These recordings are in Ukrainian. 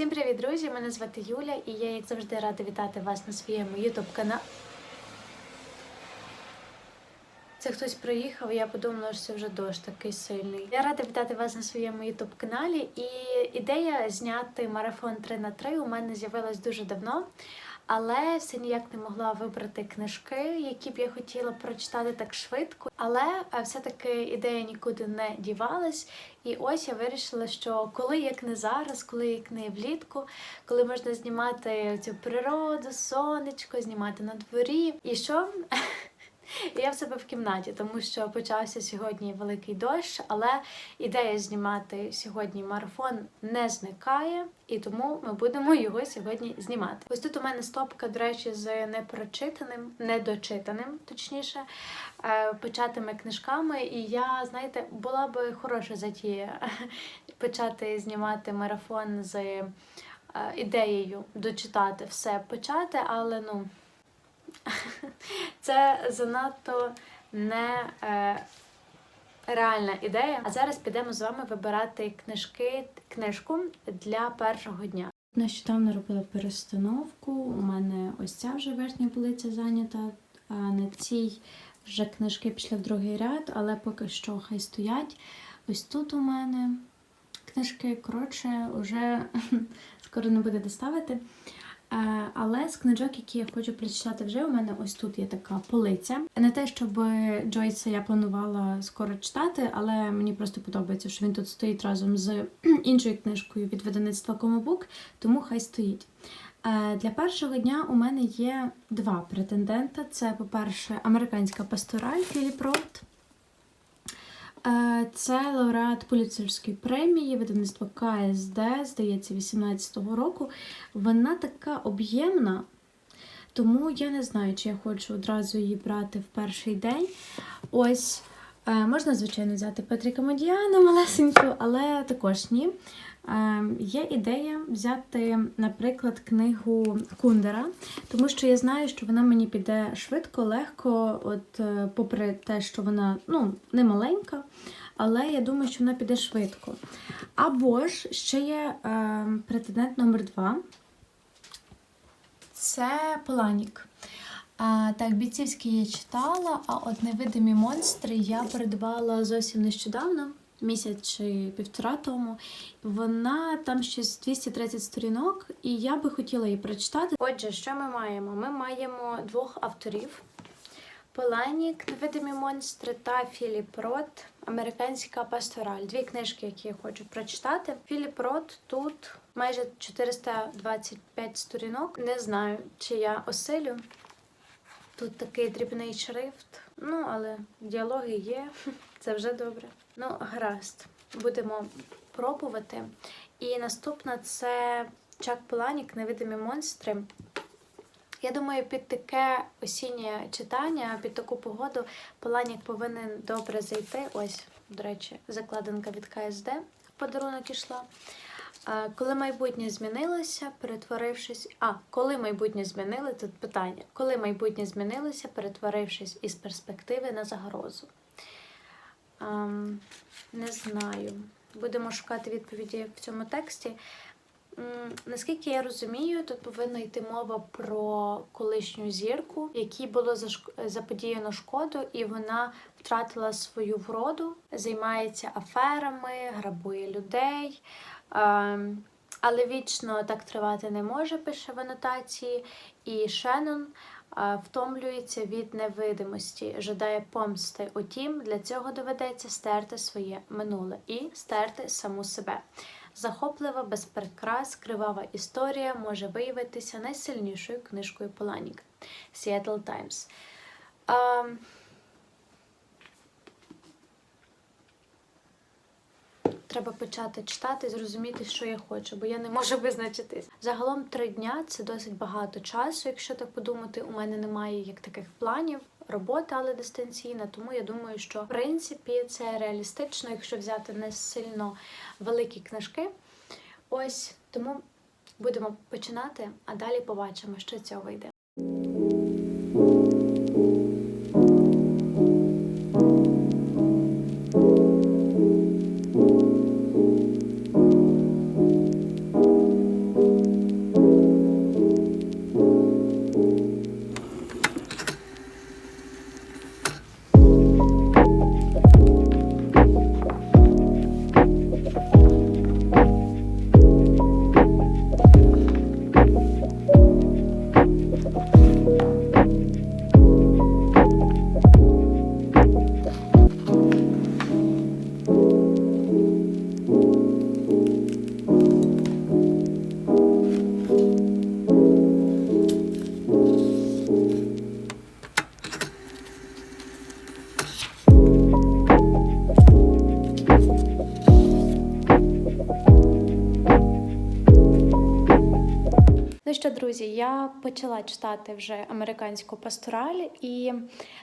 Всім привіт, друзі! Мене звати Юля, і я, як завжди, рада вітати вас на своєму youtube каналі. Це хтось проїхав, я подумала, що це вже дощ такий сильний. Я рада вітати вас на своєму youtube каналі. І ідея зняти марафон 3 на 3 у мене з'явилась дуже давно. Але все ніяк не могла вибрати книжки, які б я хотіла прочитати так швидко. Але е, все-таки ідея нікуди не дівалась. І ось я вирішила, що коли як не зараз, коли як не влітку, коли можна знімати цю природу, сонечко, знімати на дворі. І що? Я в себе в кімнаті, тому що почався сьогодні великий дощ, але ідея знімати сьогодні марафон не зникає, і тому ми будемо його сьогодні знімати. Ось тут у мене стопка, до речі, з непрочитаним, недочитаним, точніше, е, початими книжками. І я, знаєте, була би хороша затія почати знімати марафон з е, ідеєю дочитати все почати, але ну. Це занадто не е, реальна ідея. А зараз підемо з вами вибирати книжки, книжку для першого дня. Нещодавно робила перестановку. У мене ось ця вже верхня полиця зайнята, а на цій вже книжки пішли в другий ряд, але поки що хай стоять. Ось тут у мене книжки коротше, вже скоро не буде доставити. Е, Але з книжок, які я хочу прочитати вже, у мене ось тут є така полиця. Не те, щоб Джойса я планувала скоро читати, але мені просто подобається, що він тут стоїть разом з іншою книжкою від видавництва Комобук, тому хай стоїть. Е, Для першого дня у мене є два претендента. Це, по-перше, американська пастораль Філіп Роуд. Е, Це лауреат поліцейської премії, видавництва КСД, здається, 18-го року. Вона така об'ємна, тому я не знаю, чи я хочу одразу її брати в перший день. Ось, е, можна, звичайно, взяти Петріка Мадіана малесеньку, але також ні. Е, Є ідея взяти, наприклад, книгу Кундера, тому що я знаю, що вона мені піде швидко, легко, от е, попри те, що вона ну, не маленька, але я думаю, що вона піде швидко. Або ж ще є е, претендент номер 2 Це Поланік. А, так, бійцівський я читала, а от невидимі монстри я придбала зовсім нещодавно, місяць чи півтора тому. Вона там щось 230 сторінок, і я би хотіла її прочитати. Отже, що ми маємо? Ми маємо двох авторів. Поланік, невидимі монстри та Філіп Рот, Американська пастораль. Дві книжки, які я хочу прочитати. Філіп Рот тут майже 425 сторінок. Не знаю, чи я осилю. Тут такий дрібний шрифт. Ну, але діалоги є, це вже добре. Ну, гаразд, будемо пробувати. І наступна це Чак Поланік, невидимі монстри. Я думаю, під таке осіннє читання, під таку погоду Поланік повинен добре зайти. Ось, до речі, закладинка від КСД в подарунок ішла. Коли майбутнє змінилося, перетворившись. А, коли майбутнє змінили, тут питання. Коли майбутнє змінилося, перетворившись із перспективи на загрозу. Не знаю. Будемо шукати відповіді в цьому тексті. Наскільки я розумію, тут повинна йти мова про колишню зірку, якій було заподіяно шкоду, і вона втратила свою вроду, займається аферами, грабує людей. Але вічно так тривати не може, пише в анотації. І Шеннон втомлюється від невидимості, жадає помсти. Утім, для цього доведеться стерти своє минуле і стерти саму себе. Захоплива, без прикрас, кривава історія може виявитися найсильнішою книжкою Поланік. Seattle Times. Треба почати читати зрозуміти, що я хочу, бо я не можу визначитись. Загалом три дня це досить багато часу. Якщо так подумати, у мене немає як таких планів. Робота, але дистанційна, тому я думаю, що в принципі це реалістично, якщо взяти не сильно великі книжки. Ось тому будемо починати, а далі побачимо, що з цього вийде. Що, друзі, я почала читати вже американську пастораль і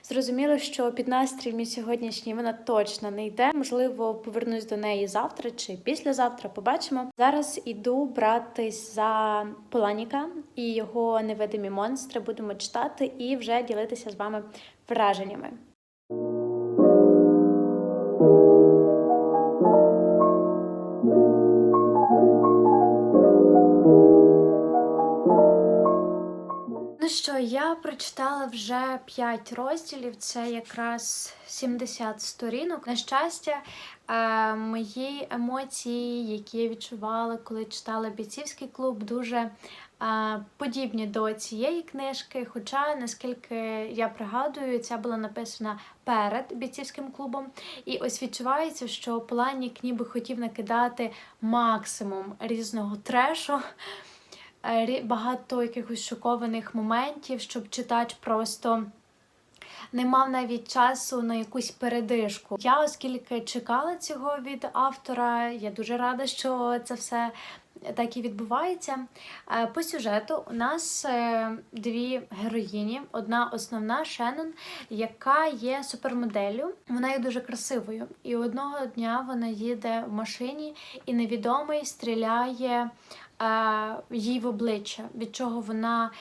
зрозуміла, що під настрій мій сьогоднішній вона точно не йде. Можливо, повернусь до неї завтра чи післязавтра. Побачимо. Зараз іду братись за Поланіка і його невидимі монстри. Будемо читати і вже ділитися з вами враженнями. Ну що, я прочитала вже 5 розділів, це якраз 70 сторінок. На щастя, е, мої емоції, які я відчувала, коли читала бійцівський клуб, дуже е, подібні до цієї книжки. Хоча, наскільки я пригадую, ця була написана перед бійцівським клубом. І ось відчувається, що Поланік ніби хотів накидати максимум різного трешу. Е, багато якихось шокованих моментів, щоб читач просто не мав навіть часу на якусь передишку. Я, оскільки чекала цього від автора, я дуже рада, що це все. Так і відбувається. Е, по сюжету у нас е, дві героїні. Одна основна Шеннон, яка є супермоделлю. Вона є дуже красивою. І одного дня вона їде в машині, і невідомий стріляє їй в обличчя, від чого вона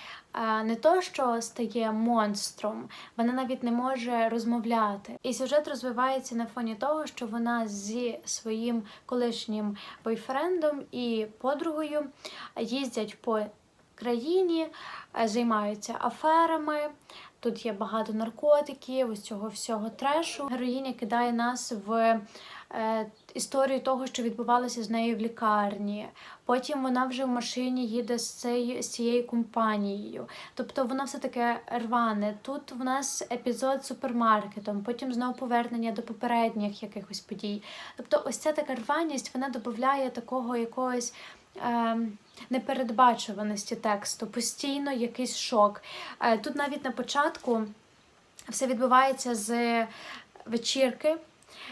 не то, що стає монстром, вона навіть не може розмовляти. І сюжет розвивається на фоні того, що вона зі своїм колишнім бойфрендом і подругою їздять по країні, займаються аферами. Тут є багато наркотиків, ось цього всього трешу. Героїня кидає нас в е, історію того, що відбувалося з нею в лікарні. Потім вона вже в машині їде з цією, з цією компанією. Тобто вона все таке рване. Тут в нас епізод з супермаркетом, потім знову повернення до попередніх якихось подій. Тобто, ось ця така рваність вона додає такого якогось. Е, непередбачуваності тексту, постійно якийсь шок. Е, тут навіть на початку все відбувається з вечірки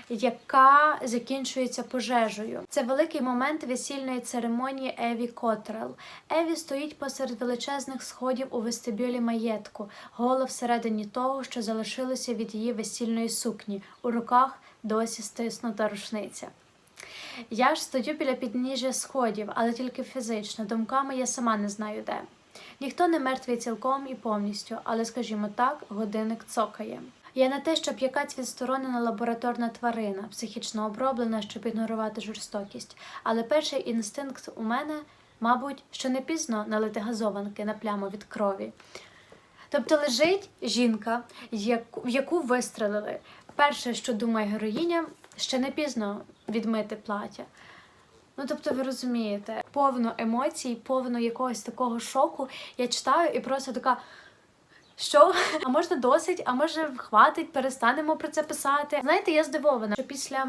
яка закінчується пожежею. Це великий момент весільної церемонії Еві Котрел. Еві стоїть посеред величезних сходів у вестибюлі маєтку, гола всередині того, що залишилося від її весільної сукні. У руках досі стиснута рушниця. Я ж стою біля підніжжя сходів, але тільки фізично. Думками я сама не знаю де. Ніхто не мертвий цілком і повністю, але, скажімо так, годинник цокає. Я не те, щоб якась відсторонена лабораторна тварина, психічно оброблена, щоб ігнорувати жорстокість. Але перший інстинкт у мене, мабуть, що не пізно налити газованки на пляму від крові. Тобто лежить жінка, в яку вистрелили. Перше, що думає героїня, ще не пізно відмити плаття. Ну, тобто, ви розумієте, повно емоцій, повно якогось такого шоку я читаю і просто така. Що? А можна досить, а може хватить, перестанемо про це писати. Знаєте, я здивована, що після.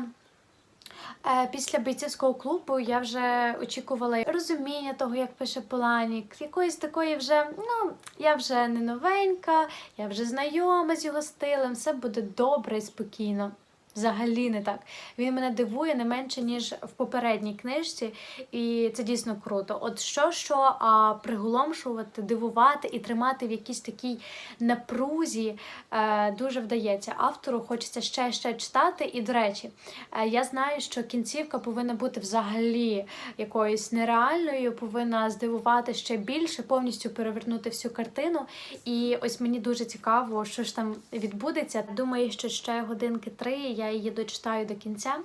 Е, після бійцівського клубу я вже очікувала розуміння того, як пише Поланік, якоїсь такої вже, ну, я вже не новенька, я вже знайома з його стилем, все буде добре і спокійно. Взагалі не так. Він мене дивує не менше, ніж в попередній книжці, і це дійсно круто. От що, що а приголомшувати, дивувати і тримати в якійсь такій напрузі е, дуже вдається. Автору хочеться ще ще читати. І, до речі, е, я знаю, що кінцівка повинна бути взагалі якоюсь нереальною, повинна здивувати ще більше, повністю перевернути всю картину. І ось мені дуже цікаво, що ж там відбудеться. Думаю, що ще годинки три. я я її дочитаю до кінця.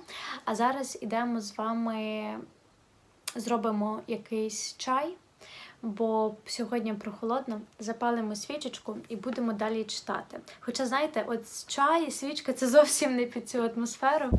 А зараз ідемо з вами, зробимо якийсь чай, бо сьогодні прохолодно, запалимо свічечку і будемо далі читати. Хоча, знаєте, от чай і свічка це зовсім не під цю атмосферу.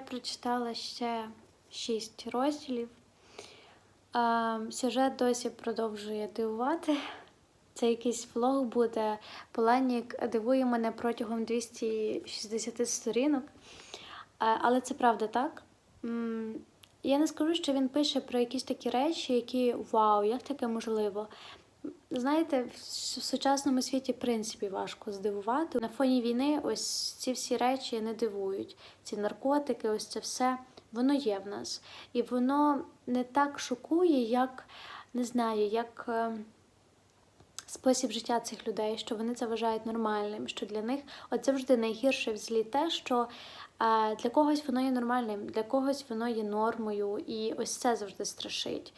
Прочитала ще шість розділів. Сюжет досі продовжує дивувати. Це якийсь влог буде. Поланік дивує мене протягом 260 сторінок. Але це правда так. Я не скажу, що він пише про якісь такі речі, які вау, як таке можливо. Знаєте, в сучасному світі, в принципі, важко здивувати. На фоні війни ось ці всі речі не дивують. Ці наркотики, ось це все, воно є в нас. І воно не так шокує, як не знаю, як. е, Спосіб життя цих людей, що вони це вважають нормальним, що для них от завжди найгірше в злі те, що е, для когось воно є нормальним, для когось воно є нормою, і ось це завжди страшить.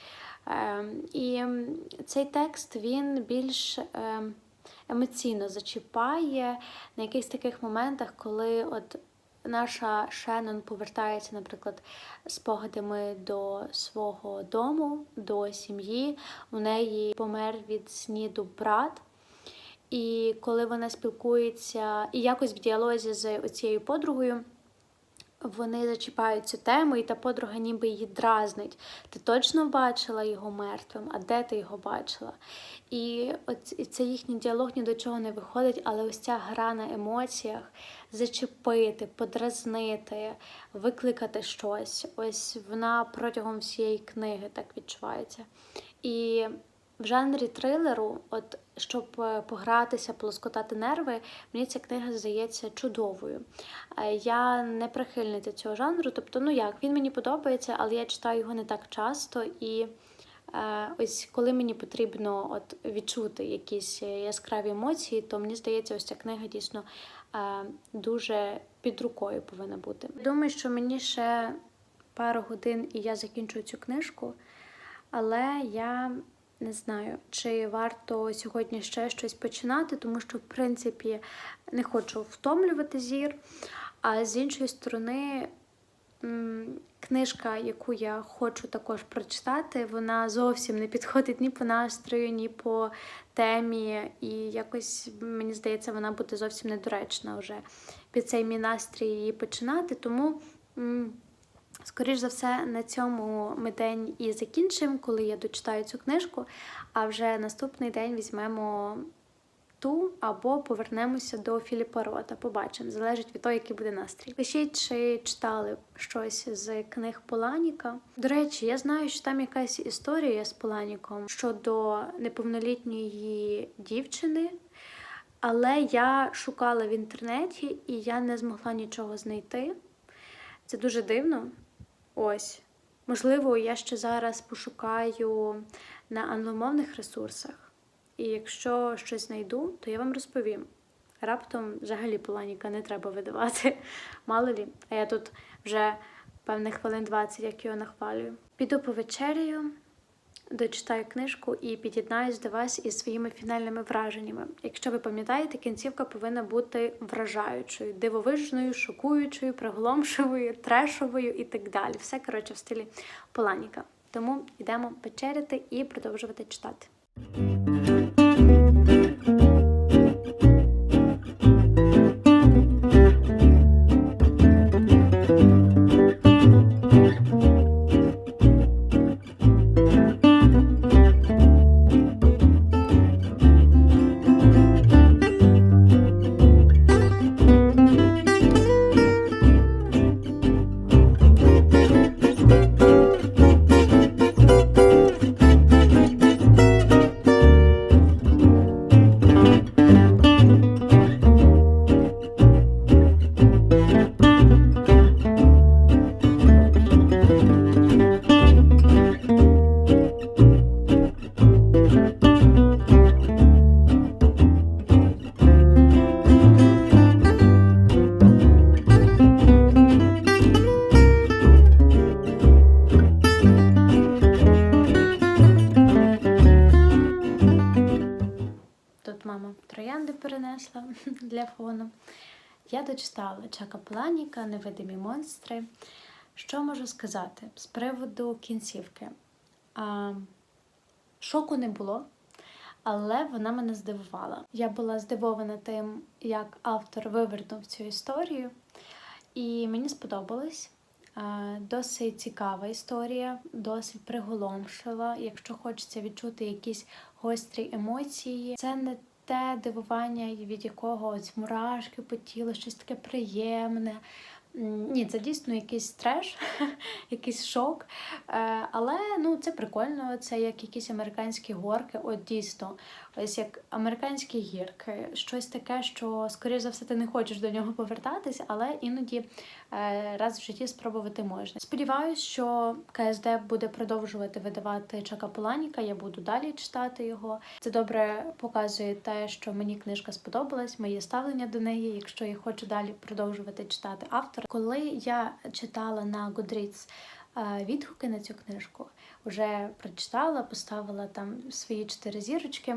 Е, і цей текст він більш е, емоційно зачіпає на якихось таких моментах, коли от наша Шеннон повертається, наприклад, спогадами до свого дому, до сім'ї. У неї помер від сніду брат. І коли вона спілкується і якось в діалозі з оцією подругою, вони зачіпають цю тему, і та подруга ніби її дразнить. Ти точно бачила його мертвим, а де ти його бачила? І це їхній діалог ні до чого не виходить, але ось ця гра на емоціях зачепити, подразнити, викликати щось. Ось вона протягом всієї книги так відчувається. І в жанрі трилеру, от щоб е, погратися, полоскотати нерви, мені ця книга здається чудовою. Е, Я не прихильниця цього жанру, тобто, ну як, він мені подобається, але я читаю його не так часто. І е, ось коли мені потрібно от, відчути якісь яскраві емоції, то мені здається, ось ця книга дійсно дуже під рукою повинна бути. Думаю, що мені ще пару годин і я закінчу цю книжку, але я не знаю, чи варто сьогодні ще щось починати, тому що, в принципі, не хочу втомлювати зір. А з іншої сторони, книжка, яку я хочу також прочитати, вона зовсім не підходить ні по настрою, ні по темі. І якось мені здається, вона буде зовсім недоречна вже під цей мій настрій її починати. Тому. М, Скоріш за все, на цьому ми день і закінчимо, коли я дочитаю цю книжку. А вже наступний день візьмемо ту або повернемося до Філіпа Рота. Побачимо, залежить від того, який буде настрій. Пишіть, чи читали щось з книг Поланіка. До речі, я знаю, що там якась історія з Поланіком щодо неповнолітньої дівчини. Але я шукала в інтернеті і я не змогла нічого знайти. Це дуже дивно. Ось. Можливо, я ще зараз пошукаю на англомовних ресурсах. І якщо щось знайду, то я вам розповім. Раптом взагалі Поланіка не треба видавати. Мало лі. А я тут вже певних хвилин 20, як його нахвалюю. Піду повечеряю, дочитаю книжку і під'єднаюсь до вас із своїми фінальними враженнями. Якщо ви пам'ятаєте, кінцівка повинна бути вражаючою, дивовижною, шокуючою, приголомшивою, трешовою і так далі. Все коротше в стилі Поланіка. Тому йдемо вечеряти і продовжувати читати. Я дочитала Чака Планіка, Невидимі монстри. Що можу сказати з приводу кінцівки? А, шоку не було, але вона мене здивувала. Я була здивована тим, як автор вивернув цю історію, і мені сподобалось. Досить цікава історія, досить приголомшила. Якщо хочеться відчути якісь гострі емоції, це не те дивування, від якого ось мурашки по тілу, щось таке приємне. Ні, це дійсно якийсь треш, якийсь шок. Е, Але ну це прикольно. Це як якісь американські горки. От дійсно, ось як американські гірки, щось таке, що скоріш за все ти не хочеш до нього повертатись, але іноді е, раз в житті спробувати можна. Сподіваюсь, що КСД буде продовжувати видавати Чака Поланіка. Я буду далі читати його. Це добре показує те, що мені книжка сподобалась, моє ставлення до неї. Якщо я хочу далі продовжувати читати автора. Коли я читала на Goodreads е, відгуки на цю книжку, вже прочитала, поставила там свої чотири зірочки.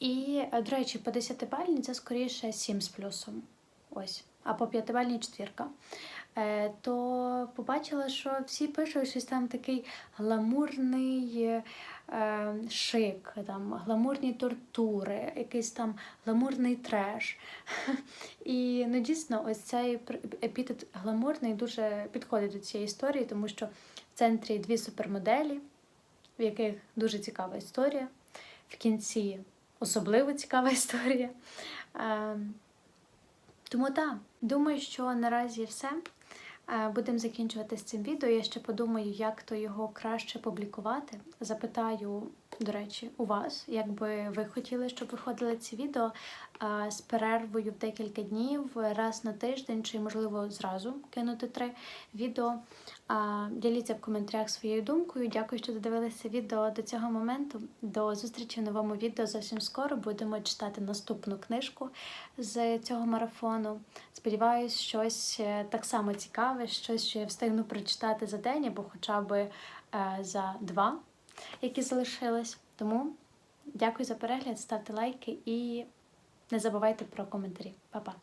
І, е, до речі, по 10-бальній це скоріше 7 з плюсом. Ось. А по 5-бальній четвірка. Е, то побачила, що всі пишуть щось там такий гламурний е, шик, там, гламурні тортури, якийсь там гламурний треш. І ну, дійсно, ось цей епітет гламурний дуже підходить до цієї історії, тому що в центрі дві супермоделі, в яких дуже цікава історія. В кінці особливо цікава історія. Е, тому так, думаю, що наразі все. Е, Будемо закінчувати з цим відео. Я ще подумаю, як то його краще публікувати. Запитаю, до речі, у вас, як би ви хотіли, щоб виходили ці відео е, з перервою в декілька днів, раз на тиждень, чи можливо зразу кинути три відео. А, Діліться в коментарях своєю думкою. Дякую, що додивилися відео до цього моменту. До зустрічі в новому відео зовсім скоро. Будемо читати наступну книжку з цього марафону. Сподіваюсь, щось е, так само цікаве, щось, що я встигну прочитати за день або хоча б е, за два, які залишились. Тому дякую за перегляд, ставте лайки і не забувайте про коментарі. Па-па!